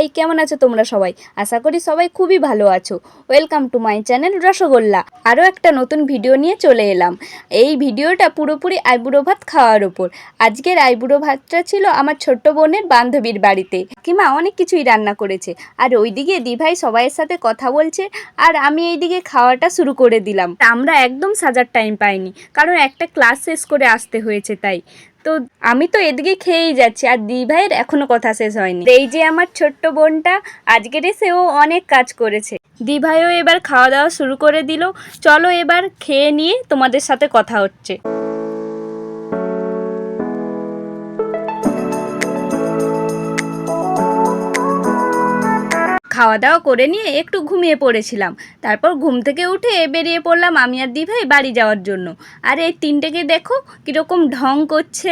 High, কেমন আছো তোমরা সবাই? আশা করি সবাই খুবই ভালো আছো। Welcome to my channel Rosogolla. আরও একটা নতুন ভিডিও নিয়ে চলে এলাম। এই ভিডিওটা পুরোপুরি আইবুড়ো ভাত খাওয়ার ওপর আজকের আইবুড়ো ভাতটা ছিল আমার ছোট্ট বোনের বান্ধবীর বাড়িতে। কিমা অনেক কিছুই রান্না করেছে। আর ওইদিকে দিভাই সবাইয়ের সাথে কথা বলছে, আর আমি এইদিকে খাওয়াটা শুরু করে দিলাম। আমরা একদম সাজার টাইম পাইনি, কারণ একটা ক্লাস শেষ করে আসতে হয়েছে তাই। তো আমি তো এদিকে খেয়েই যাচ্ছি, আর দি ভাইয়ের এখনও কথা শেষ হয়নি। এই যে আমার ছোট্ট বোনটা, আজকের সেও অনেক কাজ করেছে। দি ভাইও এবার খাওয়া দাওয়া শুরু করে দিল। চলো এবার খেয়ে নিয়ে তোমাদের সাথে কথা হচ্ছে। খাওয়া দাওয়া করে নিয়ে একটু ঘুমিয়ে পড়েছিলাম। তারপর ঘুম থেকে উঠে বেরিয়ে পড়লাম আমি আর দি ভাই বাড়ি যাওয়ার জন্য। আর এই তিনটেকে দেখো কীরকম ঢং করছে।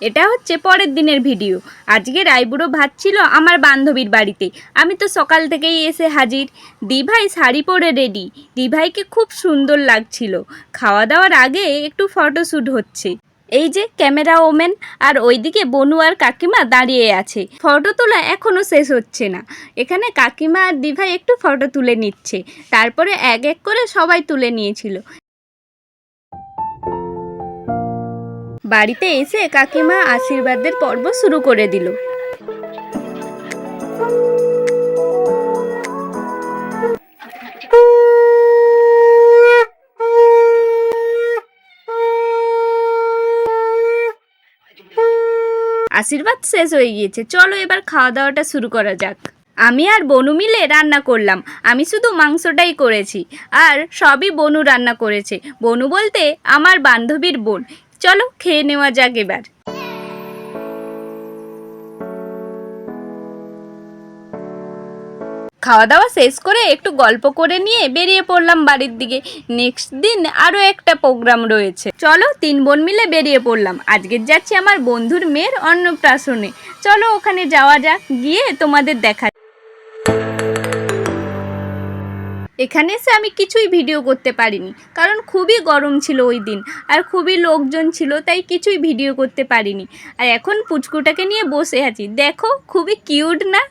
এটা হচ্ছে পরের দিনের ভিডিও। আজকে রায়বুড়ো ভাত ছিল আমার বান্ধবীর বাড়িতে। আমি তো সকাল থেকেই এসে হাজির। দিভাই শাড়ি পরে রেডি দিভাইকে খুব সুন্দর লাগছিল। খাওয়া দাওয়ার আগে একটু ফটোশ্যুট হচ্ছে। এই যে ক্যামেরা ওমেন আর ওইদিকে বনু আর কাকিমা দাঁড়িয়ে আছে। ফটো তোলা এখনও শেষ হচ্ছে না। এখানে কাকিমা আর দিভাই একটু ফটো তুলে নিচ্ছে। তারপরে এক এক করে সবাই তুলে নিয়েছিল। বাড়িতে এসে কাকিমা আশীর্বাদের পর্ব শুরু করে দিল। আশীর্বাদ শেষ হয়ে গিয়েছে। চলো এবার খাওয়া দাওয়াটা শুরু করা যাক। আমি আর বনু মিলে রান্না করলাম। আমি শুধু মাংসটাই করেছি। আর সবই বনু রান্না করেছে। বনু বলতে আমার বান্ধবীর বোন। চলো খেয়ে নেওয়া যাক এবার। খাওয়া দাওয়া শেষ করে একটু গল্প করে নিয়ে বেরিয়ে পড়লাম বাড়ির দিকে। নেক্সট দিন আরও একটা প্রোগ্রাম রয়েছে। চলো তিন বোন মিলে বেরিয়ে পড়লাম। আজকে যাচ্ছি আমার বন্ধুর মেয়ের অন্নপ্রাশনে। চলো ওখানে যাওয়া যাক, গিয়ে তোমাদের দেখা এখানে এসে আমি কিছুই ভিডিও করতে পারিনি, কারণ খুবই গরম ছিল ওই দিন আর খুবই লোকজন ছিল, তাই কিছুই ভিডিও করতে পারিনি। আর এখন পুচকুটাকে নিয়ে বসে আছি। দেখো, খুবই কিউট না?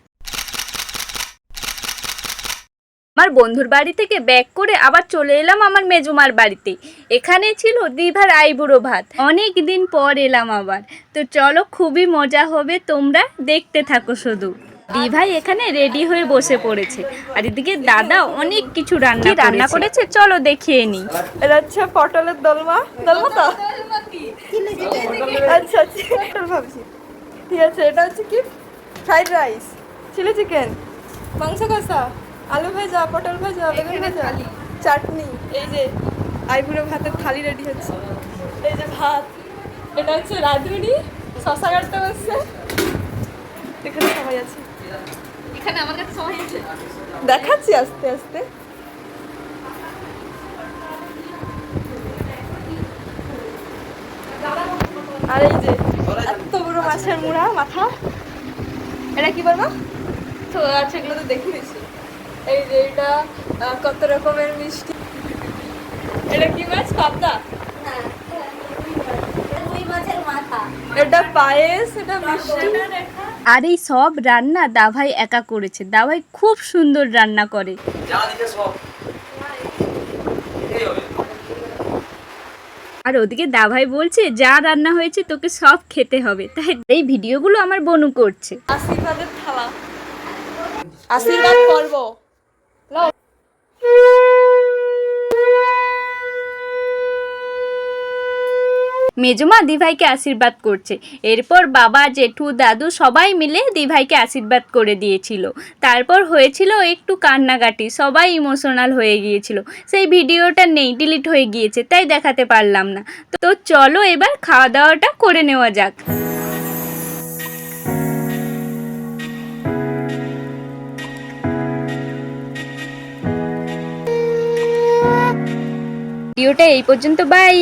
আমার বন্ধুর বাড়ি থেকে ব্যাক করে আবার চলে এলাম আমার মেজুমার বাড়িতে। এখানে ছিল দিভার আইবুড়ো ভাত। অনেক দিন পর এলাম আবার। তো চলো খুবই মজা হবে তোমরা দেখতে থাকো শুধু। দিভাই এখানে রেডি হয়ে বসে পড়েছে। আর এদিকে দাদা অনেক কিছু রান্না রান্না করেছে। চলো দেখিয়ে নিই এটা হচ্ছে পটলের দলমা। দলমা তো? আচ্ছা আচ্ছা। ভাবছি। ঠিক আছে এটা হচ্ছে কি? Fried rice. Chilli chicken. মাংস কষা? আলু ভাজা পটল ভাজা বেগুন ভাজা চাটনি। এই যে আইবুড়ো ভাতের থালি রেডি হচ্ছে। এই যে ভাত। এটা হচ্ছে রাঁধুনি শশা কাটতে বসছে। এখানে সবাই আছে। এখানে আমার কাছে সবাই আছে। দেখাচ্ছি আস্তে আস্তে। আর এই যে এত বড় মাছের মুড়া মাথা। এটা কি বলব তো আচ্ছা এগুলো তো দেখে নিছি এই যে এটা কত রকমের মিষ্টি? এটা কি মাছ পাবদা? এটা পায়েস এটা মিষ্টি? আর এই সব রান্না দাভাই একা করেছে। দাভাই খুব সুন্দর রান্না করে। আর ওদিকে দাভাই বলছে যা রান্না হয়েছে তোকে সব খেতে হবে। তাই এই ভিডিওগুলো আমার বনু করছে। আশীর্বাদের থালা। আশীর্বাদ পর্ব। নাও। মেজমা দিভাইকে আশীর্বাদ করছে। এরপর বাবা, জেঠু, দাদু সবাই মিলে দিভাইকে আশীর্বাদ করে দিয়েছিল। তারপর হয়েছিল একটু কান্নাকাটি, সবাই ইমোশনাল হয়ে গিয়েছিল। সেই ভিডিওটা নেই, ডিলিট হয়ে গিয়েছে, তাই দেখাতে পারলাম না। তো চলো এবার খাওয়া দাওয়াটা করে নেওয়া যাক। ভিডিওটা এই পর্যন্ত বাই